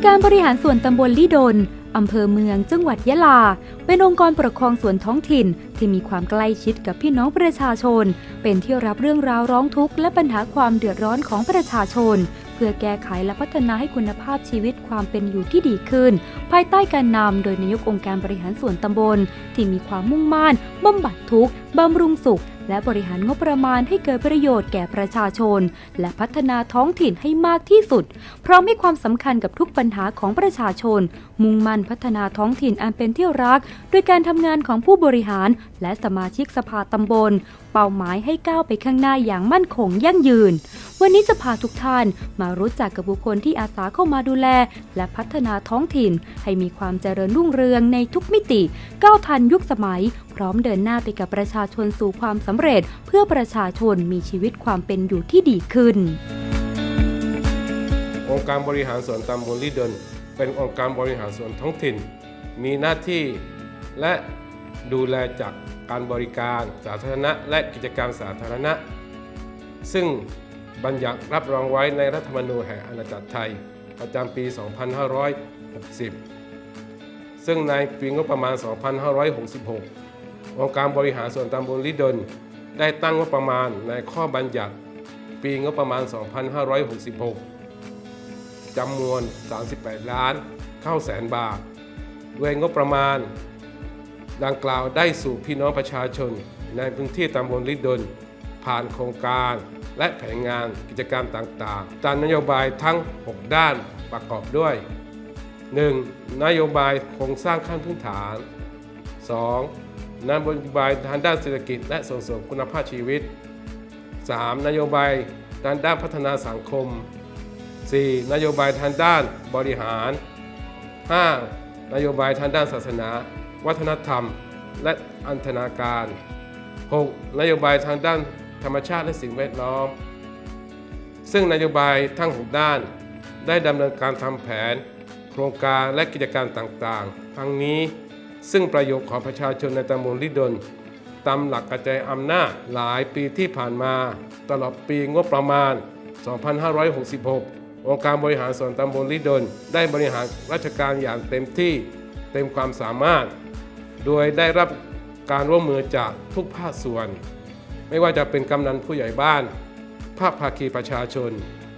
ค์การบริหารส่วนตำบลลิดลอำเภอเมืองจังหวัดยะลา เป็นองค์กรปกครองส่วนท้องถิ่นที่มีความใกล้ชิดกับพี่น้องประชาชน เป็นที่รับเรื่องราวร้องทุกข์และปัญหาความเดือดร้อนของประชาชน เพื่อแก้ไขและพัฒนาให้คุณภาพชีวิตความเป็นอยู่ที่ดีขึ้น ภายใต้การนำโดยนายกองค์การบริหารส่วนตำบล ที่มีความมุ่งมั่นบำบัดทุกข์บำรุงสุข และบริหารงบประมาณให้เกิดประโยชน์แก่ประชาชน และพัฒนาท้องถิ่นให้มากที่สุด พร้อมให้ความสำคัญกับทุกปัญหาของประชาชน มุ่งมั่นพัฒนาท้องถิ่นอันเป็นที่รักโดยการทำงานของผู้บริหาร และสมาชิกสภาตำบล เป้าหมายให้ก้าวไปข้างหน้าอย่างมั่นคงยั่งยืน วันนี้จะพาทุกท่านมารู้จักกับบุคคลที่อาสาเข้ามาดูแล และพัฒนาท้องถิ่น ให้มีความเจริญรุ่งเรืองในทุกมิติ ก้าวทันยุคสมัย พร้อมเดินหน้าไปกับประชาชนสู่ความสำเร็จ เพื่อประชาชนมีชีวิตความเป็นอยู่ที่ดีขึ้นองค์การบริหารส่วนตำบลลิดล เป็นองค์การบริหารส่วนท้องถิ่น มีหน้าที่และดูแลจากการบริการสาธารณะและกิจการมสาธารณะ ซึ่งบัญญัติรับรองไว้ในรัฐธรรมนูญแห่งอาณาจักรไทย ประจำปี 2560 ซึ่งในปีงบประมาณ 2566 องค์การบริหารส่วนตำบลลิดลได้ตั้งงบประมาณในข้อบัญญัติ ปีงบประมาณ 2566 จำนวน 38 ล้านเข้าแสนบาท ด้วยงบประมาณ ดังกล่าวได้สู่พี่น้องประชาชน ในพื้นที่ตำบลลิดลผ่านโครงการและแผนงานกิจกรรมต่างๆ ตามนโยบายทั้ง 6 ด้านประกอบด้วย 1. นโยบายโครงสร้างขั้นพื้นฐาน 2. นโยบายทางด้านเศรษฐกิจและส่งเสริมคุณภาพชีวิต 3. นโยบายทางด้านพัฒนาสังคม 4. นโยบายทางด้านบริหาร 5. นโยบายทางด้านศาสนา วัฒนธรรม และอันธนาการ 6. นโยบายทางด้านธรรมชาติและสิ่งแวดล้อม ซึ่งนโยบายทั้ง 6 ด้าน ได้ดำเนินการทำแผน โครงการและกิจการต่างๆ ทั้งนี้ซึ่งประโยชน์ของประชาชนในตำบลลิดลตามหลักกระจายอำนาจหลายปีที่ผ่านมา ตลอดปีงบประมาณ 2566 องค์การบริหารส่วนตำบลลิดลได้บริหารราชการอย่างเต็มที่เต็มความสามารถ โดยได้รับการร่วมมือจากทุกภาคส่วน ไม่ว่าจะเป็นกำนันผู้ใหญ่บ้าน ภาคภาคีประชาชน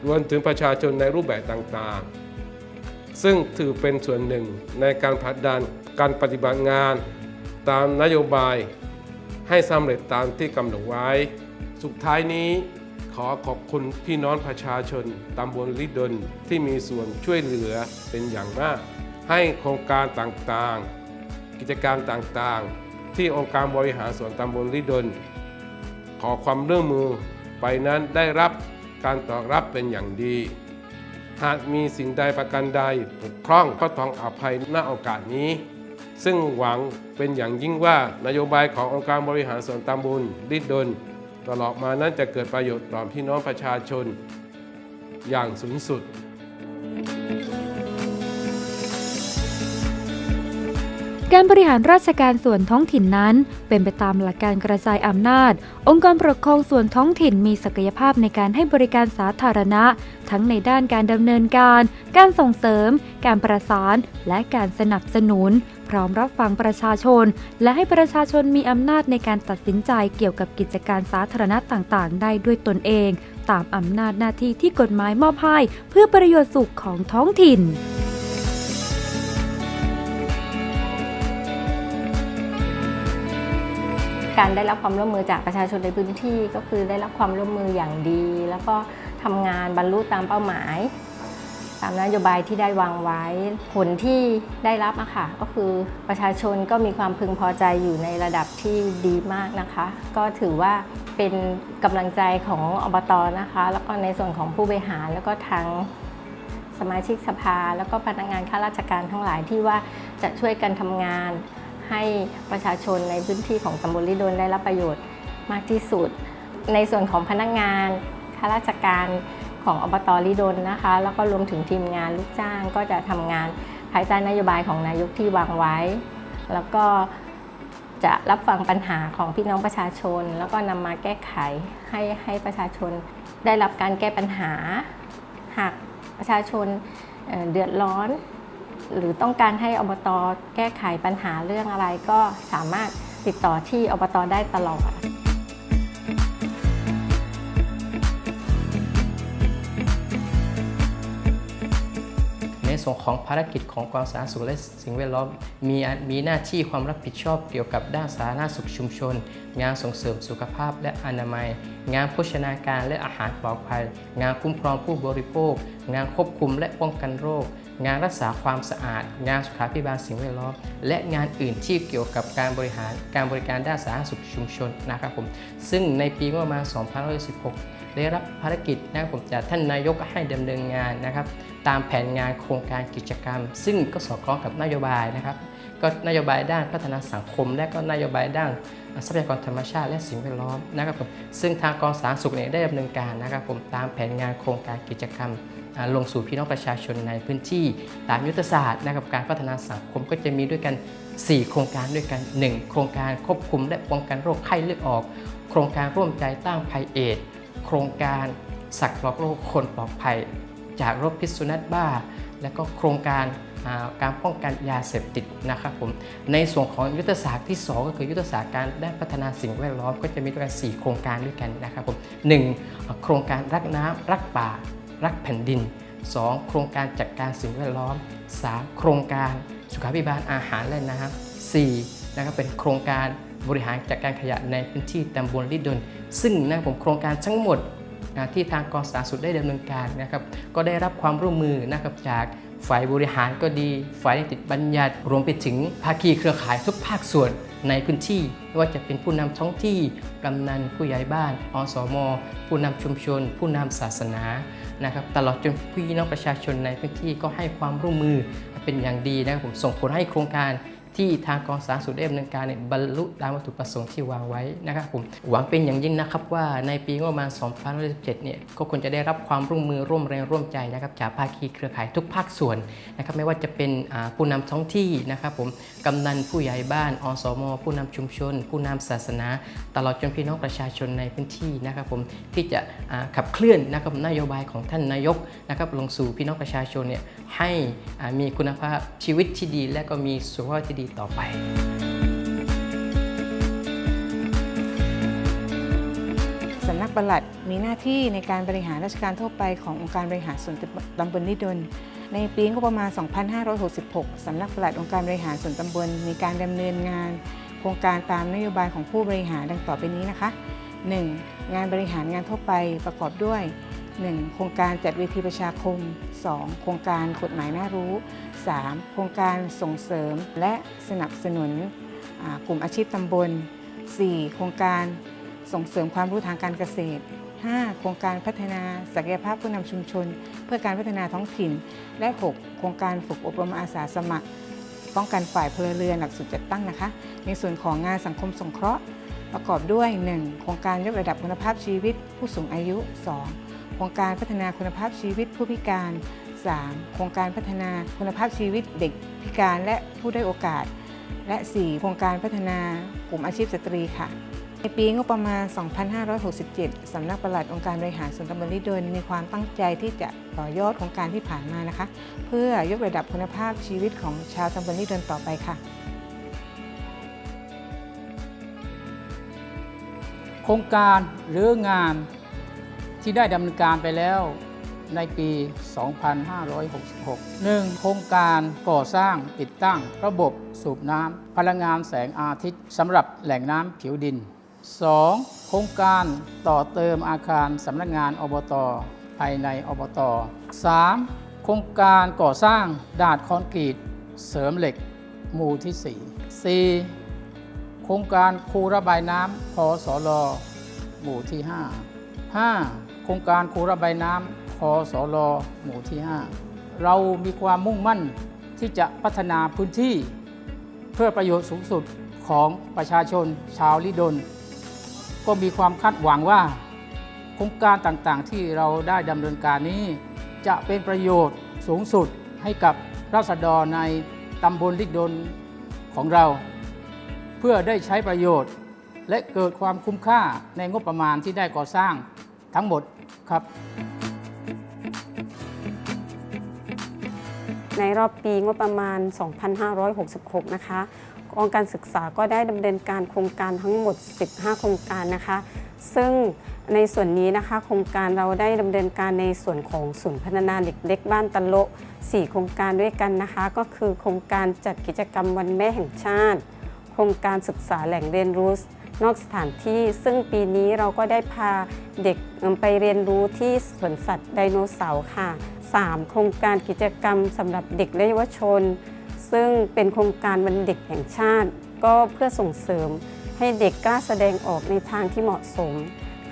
รวมถึงประชาชนในรูปแบบต่างๆ ซึ่งถือเป็นส่วนหนึ่งในการผลักดันการปฏิบัติงาน ตามนโยบายให้สำเร็จตามที่กำหนดไว้ สุดท้ายนี้ ขอขอบคุณพี่น้องประชาชนตำบลลิดลที่มีส่วนช่วยเหลือเป็นอย่างมาก ให้โครงการต่างๆ กิจการต่างๆ ที่องค์การบริหารส่วนตำบลลิดลขอความร่วมมือไปนั้นได้รับการตอบรับเป็นอย่างดี หากมีสิ่งใดประการใดบกพร่องก็ต้องอภัยณโอกาสนี้ ซึ่งหวังเป็นอย่างยิ่งว่านโยบายขององค์การบริหารส่วนตำบลลิดล ตลอดมานั้นจะเกิดประโยชน์ต่อพี่น้องประชาชนอย่างสูงสุด การบริหารราชการส่วนท้องถิ่นนั้น เป็นไปตามหลักการกระจายอำนาจ องค์กรปกครองส่วนท้องถิ่นมีศักยภาพในการให้บริการสาธารณะ ทั้งในด้านการดำเนินการ การส่งเสริม การประสาน และการสนับสนุน พร้อมรับฟังประชาชน และให้ประชาชนมีอำนาจในการตัดสินใจเกี่ยวกับกิจการสาธารณะต่างๆ ได้ด้วยตนเอง ตามอำนาจหน้าที่ที่กฎหมายมอบให้เพื่อประโยชน์สุขของท้องถิ่น การได้รับความร่วมมือจากประชาชนในพื้นที่ ก็คือได้รับความร่วมมืออย่างดี แล้วก็ทำงานบรรลุตามเป้าหมาย ตามนโยบายที่ได้วางไว้ผลที่ได้รับอะค่ะก็คือประชาชนก็มีความพึงพอใจอยู่ในระดับที่ดีมากนะคะ ก็ถือว่าเป็นกำลังใจของอบตนะคะ แล้วก็ในส่วนของผู้บริหารแล้วก็ทางสมาชิกสภา แล้วก็พนักงานข้าราชการทั้งหลายที่ว่าจะช่วยกันทำงาน ให้ประชาชนในพื้นที่ของตำบลลิดลได้รับประโยชน์มากที่สุด ในส่วนของพนักงานข้าราชการของอบตลิดลนะคะ แล้วก็รวมถึงทีมงานลูกจ้างก็จะทำงานภายใต้นโยบายของนายกที่วางไว้ แล้วก็จะรับฟังปัญหาของพี่น้องประชาชน แล้วก็นำมาแก้ไขให้ให้ประชาชนได้รับการแก้ปัญหา หากประชาชนเดือดร้อน หรือต้องการให้อบตแก้ไขปัญหาเรื่องอะไรก็สามารถติดต่อที่อบตได้ตลอด ส่วนของภารกิจของกองสาธารณสุขและสิ่งแวดล้อมมีมีหน้าที่ความรับผิดชอบเกี่ยวกับด้านสาธารณสุขชุมชน งานส่งเสริมสุขภาพและอนามัย งานโภชนาการและอาหารปลอดภัย งานคุ้มครองผู้บริโภค งานควบคุมและป้องกันโรค งานรักษาความสะอาด งานสุขาภิบาลสิ่งแวดล้อม และงานอื่นที่เกี่ยวกับการบริหารการบริการด้านสาธารณสุขชุมชนนะครับผมซึ่งในปีงบประมาณ 2516 ได้รับภารกิจนะครับผมจากท่านนายกให้ดำเนินงานนะครับ ตามแผนงานโครงการกิจกรรม ซึ่งก็สอดคล้องกับนโยบายนะครับ ก็นโยบายด้านพัฒนาสังคม และก็นโยบายด้านทรัพยากรธรรมชาติและสิ่งแวดล้อมนะครับผมซึ่งทางกองสาธารณสุขเนี่ยได้ดำเนินการนะครับผมตามแผนงานโครงการกิจกรรมลงสู่พี่น้องประชาชนในพื้นที่ตามยุทธศาสตร์นะครับการพัฒนาสังคมก็จะมีด้วยกัน 4 โครงการด้วยกัน 1 โครงการควบคุมและป้องกันโรคไข้เลือดออก โครงการร่วมใจต้านภัยเอด โครงการสักหลอกโรคคนปลอดภัย จากโรคพิษสุนัขบ้า และก็โครงการการป้องกันยาเสพติดนะครับผมในส่วนของยุทธศาสตร์ที่ 2 ก็คือยุทธศาสตร์การด้านพัฒนาสิ่งแวดล้อมก็จะมีด้วยกัน4โครงการด้วยกันนะครับผมหนึ่งโครงการรักน้ำรักป่า รักแผ่นดิน 2. โครงการจัดการสิ่งแวดล้อม 3. โครงการสุขาภิบาลอาหารและน้ำ 4. นะครับเป็นโครงการ บริหารจัดการขยะในพื้นที่ตำบลลิดลซึ่งนะผมโครงการทั้งหมดที่ทางกองสาธารณสุขได้ดำเนินการนะครับก็ได้รับความร่วมมือนะครับจากฝ่ายบริหารก็ดี ฝ่ายนิติบัญญัติรวมไปถึงภาคีเครือข่ายทุกภาคส่วนในพื้นที่ไม่ว่าจะเป็นผู้นำท้องที่กำนันผู้ใหญ่บ้านอสม ผู้นำชุมชน ผู้นำศาสนานะครับตลอดจนพี่น้องประชาชนในพื้นที่ก็ให้ความร่วมมือเป็นอย่างดีนะครับผมส่งผลให้โครงการ ที่ทางกองสาธารณสุขได้ดำเนินการเนี่ยบรรลุตามวัตถุประสงค์ที่วางไว้นะครับผมหวังเป็นอย่างยิ่งนะครับว่าในปีงบประมาณ 2017เนี่ยก็ควรจะได้รับความร่วมมือร่วมแรงร่วมใจนะครับจากภาคีเครือข่ายทุกภาคส่วนนะครับไม่ว่าจะเป็นผู้นำท้องที่นะครับผมกำนันผู้ใหญ่บ้านอสม ผู้นำชุมชน ผู้นำศาสนา ตลอดจนพี่น้องประชาชนในพื้นที่นะครับผมที่จะขับเคลื่อนนะครับนโยบายของท่านนายกนะครับลงสู่พี่น้องประชาชนเนี่ยให้มีคุณภาพชีวิตที่ดี และก็มีสุขภาพที่ดีต่อไปสำนักปลัดมีหน้าที่ในการบริหารราชการทั่วไปขององค์การบริหารส่วนตำบลนิดลในปีงบประมาณ 2566 สำนักปลัดองค์การบริหารส่วนตำบลมีการดำเนินงาน โครงการตามนโยบายของผู้บริหารดังต่อไปนี้นะคะ 1. งานบริหารงานทั่วไปประกอบด้วย 1. โครงการจัดเวทีประชาคม 2. โครงการกฎหมายน่ารู้ 3. โครงการส่งเสริมและสนับสนุนกลุ่มอาชีพตำบล 4. โครงการส่งเสริมความรู้ทางการเกษตร 5. โครงการพัฒนาศักยภาพผู้นำชุมชน เพื่อการพัฒนาท้องถิ่น และ 6. โครงการฝึกอบรมอาสาสมัคร ป้องกันฝ่ายพลเรือนหลักสูตรจัดตั้งนะคะ ในส่วนของงานสังคมสงเคราะห์ ประกอบด้วย 1. โครงการยกระดับคุณภาพชีวิตผู้สูงอายุ 2. โครงการพัฒนาคุณภาพชีวิตผู้พิการ 3. โครงการพัฒนาคุณภาพชีวิตเด็กพิการและผู้ได้โอกาส และ 4. โครงการพัฒนากลุ่มอาชีพสตรีค่ะ ในปีงบประมาณ 2567 สำนักปลัดองค์การบริหารส่วนตำบลลิดลมีความตั้งใจที่จะต่อยอดโครงการที่ผ่านมานะคะ เพื่อยกระดับคุณภาพชีวิตของชาวตำบลลิดลต่อไปค่ะโครงการหรืองาน ที่ได้ดำเนินการไปแล้วในปี 2566 1. โครงการก่อสร้างติดตั้งระบบสูบน้ำพลังงานแสงอาทิตย์สำหรับแหล่งน้ำผิวดิน 2. โครงการต่อเติมอาคารสำนักงานอบต ภายในอบต 3. โครงการก่อสร้างดาดคอนกรีต เสริมเหล็ก หมู่ที่ 4 4. โครงการคูระบายน้ำพอสอลอหมู่ที่ 5 5. โครงการคูระบายน้ำพอสอลอหมู่ที่ 5 เรามีความมุ่งมั่นที่จะพัฒนาพื้นที่ เพื่อประโยชน์สูงสุดของประชาชนชาวลิดลก็มีความคาดหวังว่า โครงการต่างๆ ที่เราได้ดำเนินการนี้ จะเป็นประโยชน์สูงสุดให้กับราษฎรในตำบลลิดลของเรา เพื่อได้ใช้ประโยชน์และเกิดความคุ้มค่าในงบประมาณที่ได้ก่อสร้าง ทั้งหมดครับ ในรอบปีงบประมาณ 2566 นะคะกองการศึกษาก็ได้ดำเนินการโครงการทั้งหมด 15 โครงการนะคะ ซึ่งในส่วนนี้นะคะ โครงการเราได้ดำเนินการในส่วนของศูนย์พัฒนาเด็กเล็กบ้านตะโล4โครงการด้วยกันนะคะ ก็คือโครงการจัดกิจกรรมวันแม่แห่งชาติ โครงการศึกษาแหล่งเรียนรู้ นอกสถานที่ ซึ่งปีนี้เราก็ได้พาเด็กไปเรียนรู้ที่สวนสัตว์ไดโนเสาร์ค่ะ 3 โครงการกิจกรรมสำหรับเด็กและเยาวชน ซึ่งเป็นโครงการวันเด็กแห่งชาติ ก็เพื่อส่งเสริมให้เด็กกล้าแสดงออกในทางที่เหมาะสม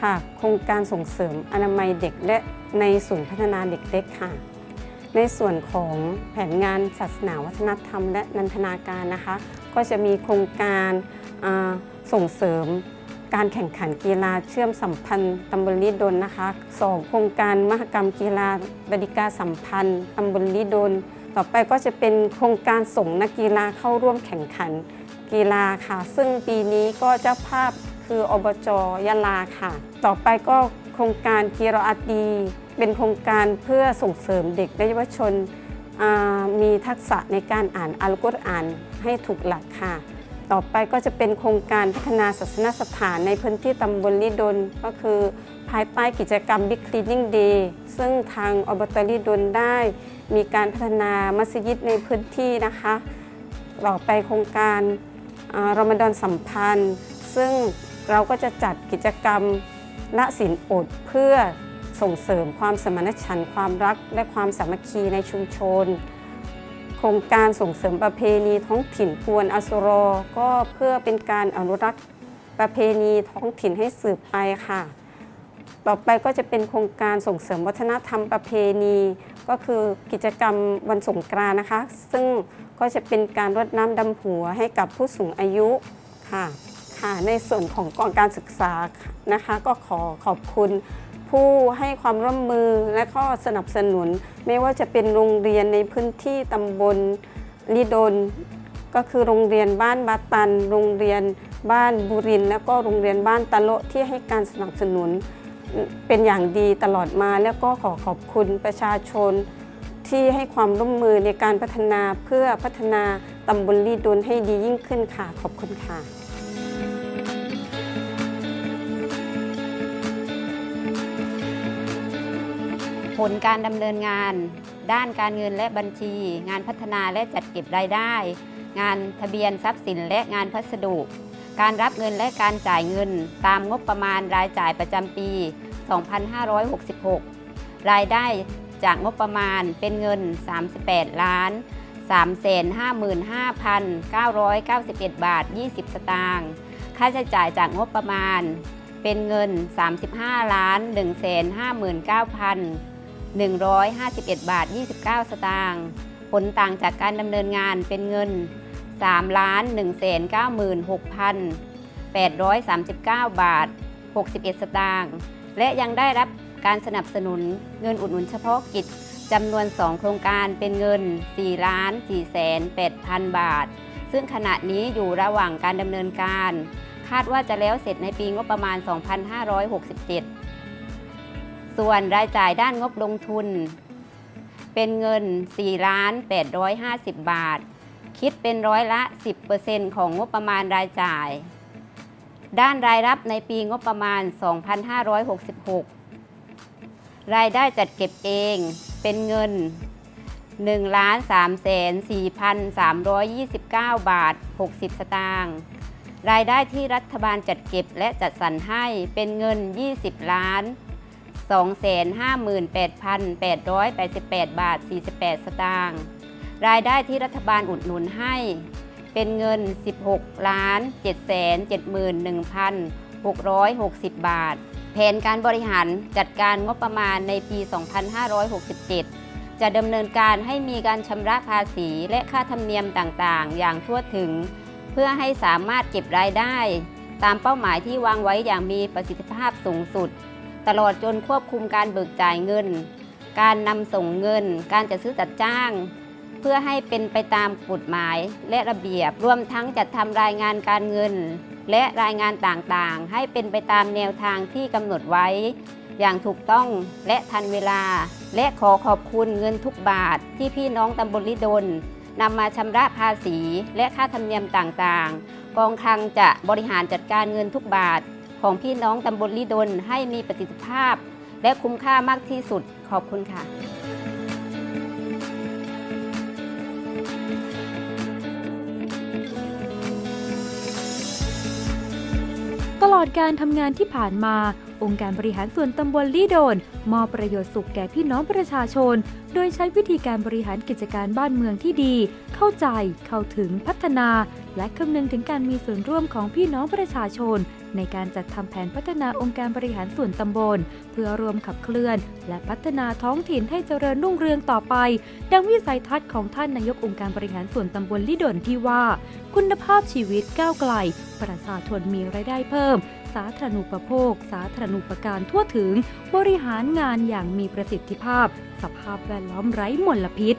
ค่ะโครงการส่งเสริมอนามัยเด็กและในศูนย์พัฒนาเด็กเล็กค่ะ ในส่วนของแผนงานศาสนาวัฒนธรรม และนันทนาการนะคะ ก็จะมีโครงการส่งเสริมการแข่งขันกีฬาเชื่อมสัมพันธ์ตำบลลีดนนะคะสองโครงการมหกรรมกีฬาบดิกาสัมพันธ์ตำบลลีดน ต่อไปก็จะเป็นโครงการส่งนักกีฬาเข้าร่วมแข่งขันกีฬาค่ะ ซึ่งปีนี้ก็เจ้าภาพคืออบจยะลาค่ะ ต่อไปก็โครงการกีรออาดี เป็นโครงการเพื่อส่งเสริมเด็กและเยาวชน มีทักษะในการอ่านอัลกุรอานให้ถูกหลักค่ะ ต่อไปก็จะเป็นโครงการพัฒนาศาสนสถานในพื้นที่ตำบลลิดลก็คือภายใต้กิจกรรม Big Cleaning Day ซึ่งทางอบตลิดลได้ มีการพัฒนามัสยิดในพื้นที่นะคะ ต่อไปโครงการอ่ารอมฎอนสัมพันธ์ ซึ่งเราก็จะจัดกิจกรรมละศีลอดเพื่อส่งเสริมความสมานฉันท์ความรัก และความสามัคคีในชุมชน โครงการส่งเสริมประเพณีท้องถิ่นกวนอสุรอก็เพื่อเป็นการอนุรักษ์ประเพณีท้องถิ่นให้สืบไปค่ะ ต่อไปก็จะเป็นโครงการส่งเสริมวัฒนธรรมประเพณี ก็คือกิจกรรมวันสงกรานต์นะคะ ซึ่งก็จะเป็นการรดน้ำดำหัวให้กับผู้สูงอายุค่ะค่ะในส่วนของกองการศึกษานะคะ ก็ขอขอบคุณ ผู้ให้ความร่วมมือและก็สนับสนุน ไม่ว่าจะเป็นโรงเรียนในพื้นที่ตำบลลีดนก็คือโรงเรียนบ้านบาตัน โรงเรียนบ้านบุริน แล้วก็โรงเรียนบ้านตะโละที่ให้การสนับสนุน เป็นอย่างดีตลอดมาแล้วก็ขอขอบคุณประชาชน ที่ให้ความร่วมมือในการพัฒนาเพื่อพัฒนาตำบลลีดนให้ดียิ่งขึ้นค่ะขอบคุณค่ะ ผลการดำเนินงาน ด้านการเงินและบัญชี งานพัฒนาและจัดเก็บรายได้ งานทะเบียนทรัพย์สินและงานพัสดุ การรับเงินและการจ่ายเงิน ตามงบประมาณรายจ่ายประจำปี 2566 รายได้จากงบประมาณเป็นเงิน 38 ล้าน 355,991 บาท 20 สตางค์ค่าใช้จ่ายจากงบประมาณเป็นเงิน 35 ล้าน 159,000 151 บาท 29 สตางค์ผลต่างจากการดำเนินงานเป็นเงิน3ล้าน196,839 บาท 61 สตางค์และยังได้รับการสนับสนุนเงินอุดหนุนเฉพาะกิจจำนวน 2 โครงการเป็นเงิน 4 ล้าน4แสน8,000บาท ซึ่งขณะนี้อยู่ระหว่างการดำเนินการ คาดว่าจะแล้วเสร็จในปีงบประมาณ 2567 ส่วนรายจ่ายด้านงบลงทุน เป็นเงิน4ล้าน850 บาท คิดเป็นร้อยละ 10%ของงบประมาณรายจ่าย ด้านรายรับในปีงบประมาณ 2566 รายได้จัดเก็บเองเป็นเงิน1ล้าน3แสน4,329 บาท 60 สตางค์รายได้ที่รัฐบาลจัดเก็บและจัดสรรให้เป็นเงิน 20 ล้าน 258,888 บาท 48 สตางค์รายได้ที่รัฐบาลอุดหนุนให้ เป็นเงิน 16ล้าน771,660 บาท แผนการบริหารจัดการงบประมาณในปี 2567 จะดำเนินการให้มีการชำระภาษีและค่าธรรมเนียมต่างๆ อย่างทั่วถึง เพื่อให้สามารถเก็บรายได้ ตามเป้าหมายที่วางไว้อย่างมีประสิทธิภาพสูงสุด ตลอดจนควบคุมการเบิกจ่ายเงิน การนำส่งเงิน การจัดซื้อจัดจ้าง เพื่อให้เป็นไปตามกฎหมายและระเบียบรวมทั้งจัดทำรายงานการเงิน และรายงานต่างๆ ให้เป็นไปตามแนวทางที่กำหนดไว้ อย่างถูกต้องและทันเวลา และขอขอบคุณเงินทุกบาทที่พี่น้องตำบลลิดลนำมาชำระภาษีและค่าธรรมเนียมต่างๆ กองคลังจะบริหารจัดการเงินทุกบาท ของพี่น้องตำบลลิดลให้มีประสิทธิภาพ และคุ้มค่ามากที่สุดขอบคุณค่ะตลอดการทำงานที่ผ่านมา องค์การบริหารส่วนตำบลลี่โดน มอบประโยชน์สุขแก่พี่น้องประชาชนโดยใช้วิธีการบริหารกิจการบ้านเมืองที่ดี เข้าใจ เข้าถึงพัฒนา และคำนึงถึงการมีส่วนร่วมของพี่น้องประชาชน ในการจัดทำแผนพัฒนาองค์การบริหารส่วนตำบล เพื่อรวมขับเคลื่อน และพัฒนาท้องถิ่นให้เจริญรุ่งเรืองต่อไป ดังวิสัยทัศน์ของท่านนายกองค์การบริหารส่วนตำบลลี่ดนที่ว่า คุณภาพชีวิตก้าวไกล ประชาชนมีรายได้เพิ่มสาธารณูปโภค สาธารณูปการทั่วถึง บริหารงานอย่างมีประสิทธิภาพ สภาพแวดล้อมไร้มลพิษ